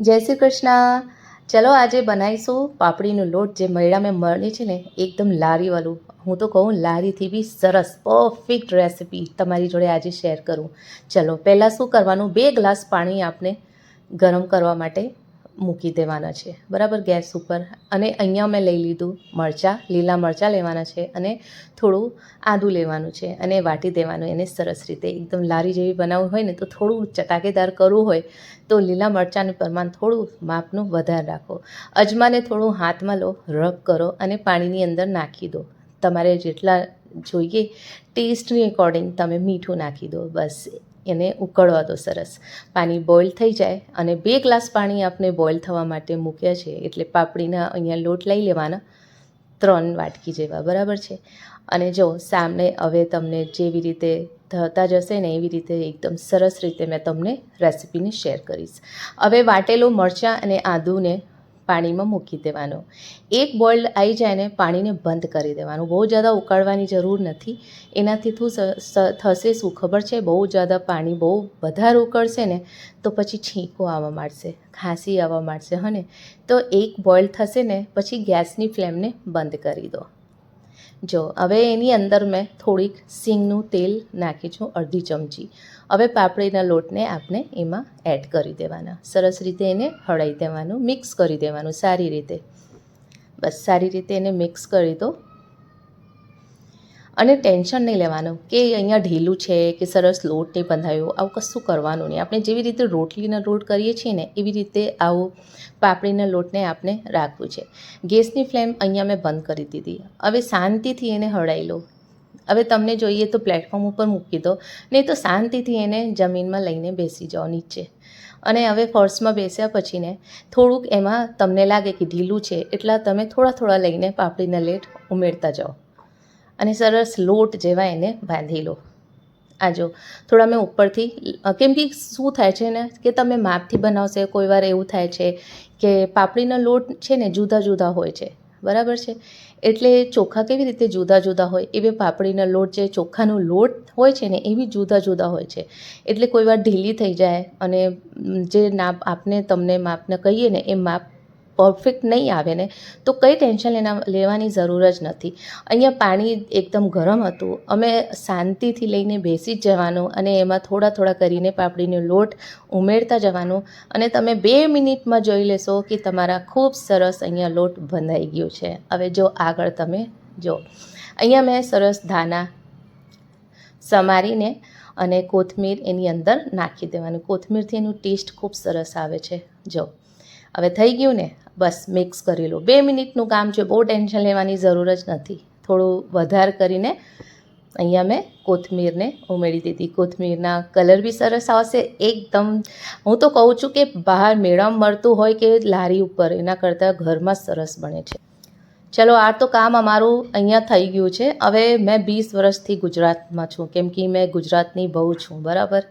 જય શ્રી કૃષ્ણ. ચલો આજે બનાવીશું પાપડીનો લોટ જે મૈડામાં મળે છે ને, એકદમ લારીવાળું. હું તો કહું લારીથી બી સરસ પરફેક્ટ રેસીપી તમારી જોડે આજે શેર કરું. ચલો, પહેલાં શું કરવાનું? બે ગ્લાસ પાણી આપણે ગરમ કરવા માટે મૂકી દેવાના છે. બરાબર? ગેસ ઉપર. અને અહીંયા મેં લઈ લીધું મરચાં, લીલા મરચાં લેવાના છે અને થોડું આદું લેવાનું છે અને વાટી દેવાનું, એને સરસ રીતે એકદમ લારી જેવી બનાવવું હોય ને તો થોડું ચટાકેદાર કરવું હોય તો લીલા મરચાંનું પ્રમાણ થોડું માપનું વધારે રાખો. અજમાને થોડું હાથમાં લો, રબ કરો અને પાણીની અંદર નાખી દો. તમારે જેટલા જોઈએ ટેસ્ટની અકોર્ડિંગ તમે મીઠું નાખી દો. બસ. એને ઉકળવા દો સરસ. પાણી બોઇલ થઈ જાય અને બે ગ્લાસ પાણી આપણે બોઇલ થવા માટે મૂક્યા છે એટલે પાપડીના અહીંયા લોટ લઈ લેવાના ત્રણ વાટકી જેવા, બરાબર છે? અને જો સામને હવે તમને જેવી રીતે થતા જશે ને એવી રીતે એકદમ સરસ રીતે મેં તમને રેસિપીને શેર કરીશ. હવે વાટેલું મરચાં અને આદુને પાણીમાં મૂકી દેવાનું. એક બોઇલ આવી જાય ને પાણીને બંધ કરી દેવાનું. બહુ જ્યાદા ઉકાળવાની જરૂર નથી. એનાથી શું થશે શું ખબર છે? બહુ જ્યાદા પાણી, બહુ વધારે ઉકળશે ને તો પછી છીંકો આવવા માંડશે, ખાંસી આવવા માંડશે, હને? તો એક બોઇલ થશે ને પછી ગેસની ફ્લેમને બંધ કરી દો. જો, હવે એની અંદર મેં થોડીક સિંગનું તેલ નાખી છું, અડધી ચમચી. હવે પાપડીના લોટને આપણે એમાં એડ કરી દેવાના. સરસ રીતે એને હળાઈ દેવાનું, મિક્સ કરી દેવાનું સારી રીતે. બસ, સારી રીતે એને મિક્સ કરી દો. અને ટેન્શન નહીં લેવાનું કે અહીંયા ઢીલું છે કે સરસ લોટ નહીં બંધાયો, આવું કશું કરવાનું નહીં. આપણે જેવી રીતે રોટલીના લોટ કરીએ છીએ ને, એવી રીતે આવું પાપડીના લોટને આપણે રાખવું છે. ગેસની ફ્લેમ અહીંયા મેં બંધ કરી દીધી. હવે શાંતિથી એને હળાઈ લો. હવે તમને જોઈએ તો પ્લેટફોર્મ ઉપર મૂકી દો. નહીં તો શાંતિથી એને જમીનમાં લઈને બેસી જાઓ નીચે. અને હવે ફર્સ્ટમાં બેસ્યા પછીને થોડુંક એમાં તમને લાગે કે ઢીલું છે, એટલા તમે થોડા થોડા લઈને પાપડીના લેટ ઉમેરતા જાઓ. અને સરસ લોટ જેવા એને બાંધી લો. આ જો, થોડા મેં ઉપરથી કેમ કે શું થાય છે ને, કે તમે માપથી બનાવશે, કોઈ વાર એવું થાય છે કે પાપડીનો લોટ છે ને જુદા જુદા હોય છે, બરાબર છે? એટલે ચોખા કેવી રીતે જુદા જુદા હોય? એવી પાપડીનો લોટ જે ચોખાનો લોટ હોય છે ને એવી જુદા જુદા હોય છે. એટલે કોઈ વાર ઢીલી થઈ જાય અને જે નાપ, આપને તમને માપને કહીએ ને, એ માપ પરફેક્ટ નહીં આવે ને, તો કંઈ ટેન્શન લેના, લેવાની જરૂર જ નથી. અહીંયા પાણી એકદમ ગરમ હતું. અમે શાંતિથી લઈને બેસી જ જવાનું અને એમાં થોડા થોડા કરીને પાપડીનો લોટ ઉમેરતા જવાનું. અને તમે બે મિનિટમાં જોઈ લેશો કે તમારા ખૂબ સરસ અહીંયા લોટ બંધાઈ ગયો છે. હવે જો આગળ તમે જો. અહીંયા મેં સરસ ધાના સમારીને અને કોથમીર એની અંદર નાખી દેવાનું. કોથમીરથી એનું ટેસ્ટ ખૂબ સરસ આવે છે. જો. હવે થઈ ગયું ને? બસ મિક્સ કરી લો. બે મિનિટનું કામ છે, બહુ ટેન્શન લેવાની જરૂર જ નથી. થોડું વધારે કરીને અહીંયા મેં કોથમીરને ઉમેરી દીધી. કોથમીરના કલર બી સરસ આવશે. એકદમ, હું તો કહું છું કે બહાર મેળામાં મળતું હોય કે લારી ઉપર, એના કરતાં ઘરમાં સરસ બને છે. ચલો, આ તો કામ અમારું અહીંયા થઈ ગયું છે. હવે મેં વીસ વર્ષથી ગુજરાતમાં છું. કેમ કે મેં ગુજરાતની બહુ છું, બરાબર?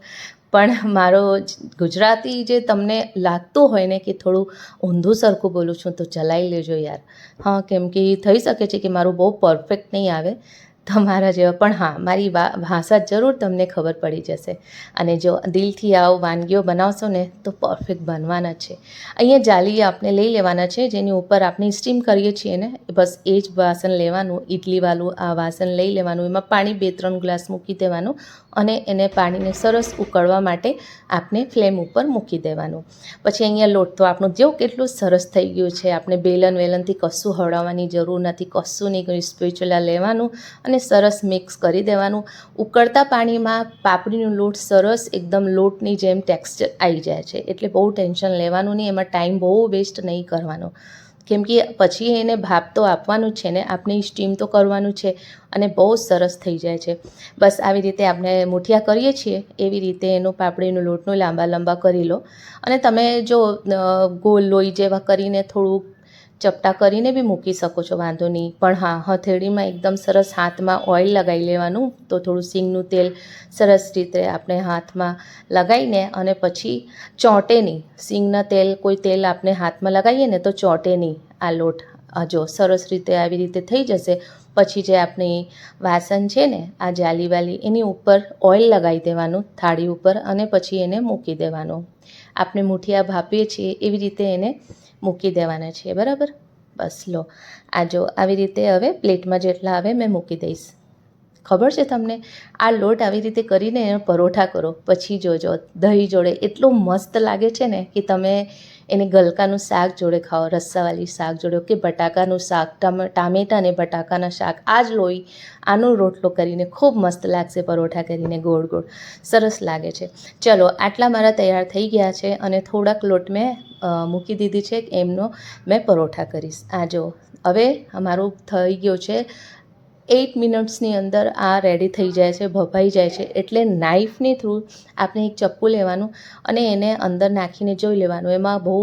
પણ મારો ગુજરાતી જે તમને લાગતું હોય ને કે થોડું ઊંધું સરખું બોલું છું તો ચલાવી લેજો યાર. હા, કેમ કે થઈ શકે છે કે મારું બહુ પરફેક્ટ નહીં આવે. તમારા જેવા. પણ હા, મારી ભાષા જરૂર તમને ખબર પડી જશે. અને જો દિલથી આવો વાનગીઓ બનાવશો ને, તો પરફેક્ટ બનવાના છે. અહીંયા જાલી આપણે લઈ લેવાના છે, જેની ઉપર આપણે સ્ટીમ કરીએ છીએ ને, બસ એ જ વાસણ લેવાનું ઇડલીવાળું આ વાસણ લઈ લેવાનું, એમાં પાણી બે ત્રણ ગ્લાસ મૂકી દેવાનું, અને એને પાણીને સરસ ઉકળવા માટે આપણે ફ્લેમ ઉપર મૂકી દેવાનું. પછી અહીંયા લોટ તો આપણું જેવું કેટલું સરસ થઈ ગયું છે. આપણે બેલન વેલનથી કશું હળવવાની જરૂર નથી, કશું નહીં સ્પેચ્યુલા લેવાનું, અને સરસ મિક્સ કરી દેવાનું. ઉકળતા પાણીમાં પાપડીનું લોટ સરસ એકદમ લોટની જેમ ટેક્સચર આવી જાય છે. એટલે બહુ ટેન્શન લેવાનું નહીં, એમાં ટાઈમ બહુ વેસ્ટ નહીં કરવાનો. કેમ કે પછી એને ભાપ તો આપવાનું છે ને આપણે સ્ટીમ તો કરવાનું છે અને બહુ સરસ થઈ જાય છે. બસ આવી રીતે આપણે મુઠિયા કરીએ છીએ, એવી રીતે એનું પાપડીનું લોટનું લાંબા લાંબા કરી લો. અને તમે જો ગોલ લોહી જેવા કરીને થોડુંક ચપટા કરીને બી મૂકી શકો છો, વાંધો નહીં. પણ હા, હથેળીમાં એકદમ સરસ હાથમાં ઓઇલ લગાવી લેવાનું. તો થોડું સિંગનું તેલ સરસ રીતે આપણે હાથમાં લગાવીને અને પછી ચોંટે નહીં. સિંગના તેલ, કોઈ તેલ આપણે હાથમાં લગાવીએ ને તો ચોંટે નહીં. આ લોટ જો સરસ રીતે આવી રીતે થઈ જશે. પછી જે આપણી વાસણ છે ને, આ જાલીવાલી એની ઉપર ઓઇલ લગાવી દેવાનું, થાળી ઉપર, અને પછી એને મૂકી દેવાનું. આપણે મુઠિયા ભાપીએ છીએ, એવી રીતે એને મૂકી દેવાના છીએ, બરાબર? બસ લો. આ જો, આવી રીતે હવે પ્લેટમાં જેટલા આવે, મેં મૂકી દઈશ. ખબર છે તમને? આ લોટ આવી રીતે કરીને પરોઠા કરો, પછી જોજો, દહીં જોડે એટલું મસ્ત લાગે છે ને કે તમે એને ગલકાનું શાક જોડે ખાઓ રસ્સાવાળી શાક જોડે કે બટાકાનું શાક ટામેટા ને બટાકાના શાક, આ જ લોહી, આનો રોટલો કરીને ખૂબ મસ્ત લાગશે પરોઠા કરીને ગોળ ગોળ. સરસ લાગે છે. ચલો, આટલા મારા તૈયાર થઈ ગયા છે અને થોડાક લોટ મેં મૂકી દીધી છે, એમનો મેં પરોઠા કરીશ. આ જો, હવે અમારું થઈ ગયું છે એઇટ મિનિટ્સની અંદર આ રેડી થઈ જાય છે, ભભાઈ જાય છે. એટલે નાઈફની થ્રુ આપણે એક ચપ્પુ લેવાનું અને એને અંદર નાખીને જોઈ લેવાનું. એમાં બહુ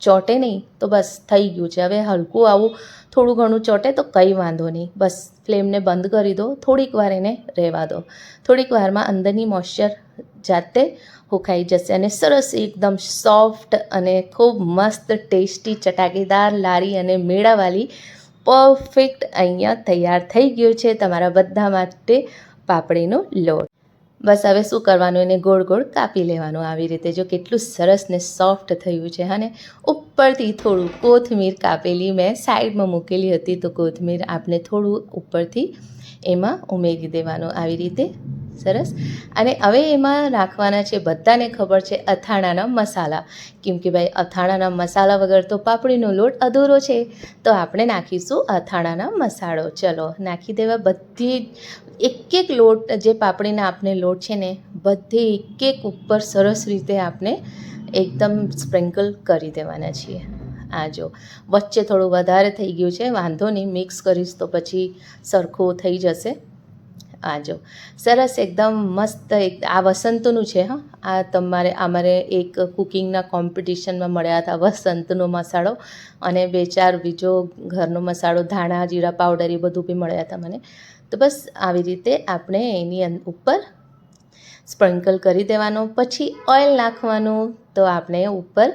ચોટે નહીં તો બસ થઈ ગયું છે. હવે હલકું આવું થોડું ઘણું ચોટે તો કંઈ વાંધો નહીં. બસ ફ્લેમને બંધ કરી દો, થોડીક વાર એને રહેવા દો. થોડીક વારમાં અંદરની મોઇશ્ચર જાતે હુકાઈ જશે અને સરસ એકદમ સોફ્ટ અને ખૂબ મસ્ત ટેસ્ટી ચટાકેદાર, લારી અને મેળાવાળી પરફેક્ટ અહીંયા તૈયાર થઈ ગયું છે તમારા બધા માટે પાપડીનો લોટ. બસ હવે શું કરવાનું? એને ગોળ ગોળ કાપી લેવાનું આવી રીતે. જો કેટલું સરસ ને સોફ્ટ થયું છે અને ઉપરથી થોડું કોથમીર કાપેલી મેં, સાઈડમાં મૂકેલી હતી તો કોથમીર આપણે થોડું ઉપરથી એમાં ઉમેરી દેવાનું. આવી રીતે સરસ. અને હવે એમાં નાખવાના છે બધાને ખબર છે અથાણાના મસાલા. કેમ કે ભાઈ, અથાણાના મસાલા વગર તો પાપડીનો લોટ અધૂરો છે. તો આપણે નાખીશું અથાણાના મસાલો. ચલો, નાખી દેવા બધી એક એક લોટ જે પાપડીના આપણે લોટ છે ને, બધી એક એક ઉપર સરસ રીતે આપણે એકદમ સ્પ્રિંકલ કરી દેવાના છીએ. આ જો, વચ્ચે થોડું વધારે થઈ ગયું છે, વાંધો નહીં, મિક્સ કરીશ તો પછી સરખું થઈ જશે. આ જો સરસ એકદમ મસ્ત એક, આ વસંતનું છે, હા. આ તમારે અમારે એક કુકિંગના કોમ્પિટિશનમાં મળ્યા હતા વસંતનો મસાલો અને બે ચાર બીજો ઘરનો મસાલો, ધાણા, જીરા, પાવડર એ બધું બી મળ્યા હતા મને. તો બસ આવી રીતે આપણે એની ઉપર સ્પ્રિંકલ કરી દેવાનું. પછી ઓઇલ નાખવાનું. તો આપણે ઉપર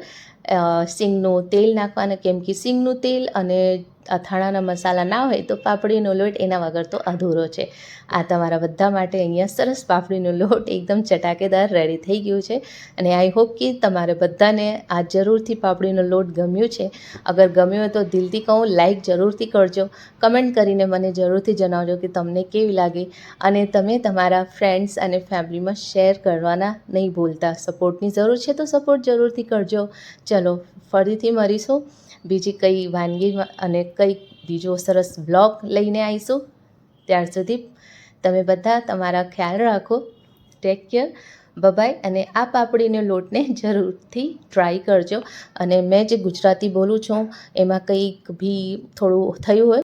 સિંગનું તેલ નાખવાનું. કેમ કે સિંગનું તેલ અને અથાણાના મસાલા ના હોય તો પાપડીનો લોટ એના વગર તો અધૂરો છે. આ તમારા બધા માટે અહીંયા સરસ પાપડીનો લોટ એકદમ ચટાકેદાર રેડી થઈ ગયું છે. અને આઈ હોપ કે તમારે બધાને આ જરૂરથી પાપડીનો લોટ ગમ્યું છે. અગર ગમ્યું હોય તો દિલથી કહું લાઈક જરૂરથી કરજો. કમેન્ટ કરીને મને જરૂરથી જણાવજો કે તમને કેવી લાગી. અને તમે તમારા ફ્રેન્ડ્સ અને ફેમિલીમાં શેર કરવાના નહીં ભૂલતા. સપોર્ટની જરૂર છે તો સપોર્ટ જરૂરથી કરજો. ચલો, ફરીથી મળીશું. બીજી કઈ વાનગી અને કંઈક બીજો સરસ બ્લોગ લઈને આવીશું. ત્યાર સુધી તમે બધા તમારા ખ્યાલ રાખો. ટેક કેર બબાય અને આ પાપડીનો લોટને જરૂરથી ટ્રાય કરજો. અને મેં જે ગુજરાતી બોલું છું, એમાં કંઈક બી થોડું થયું હોય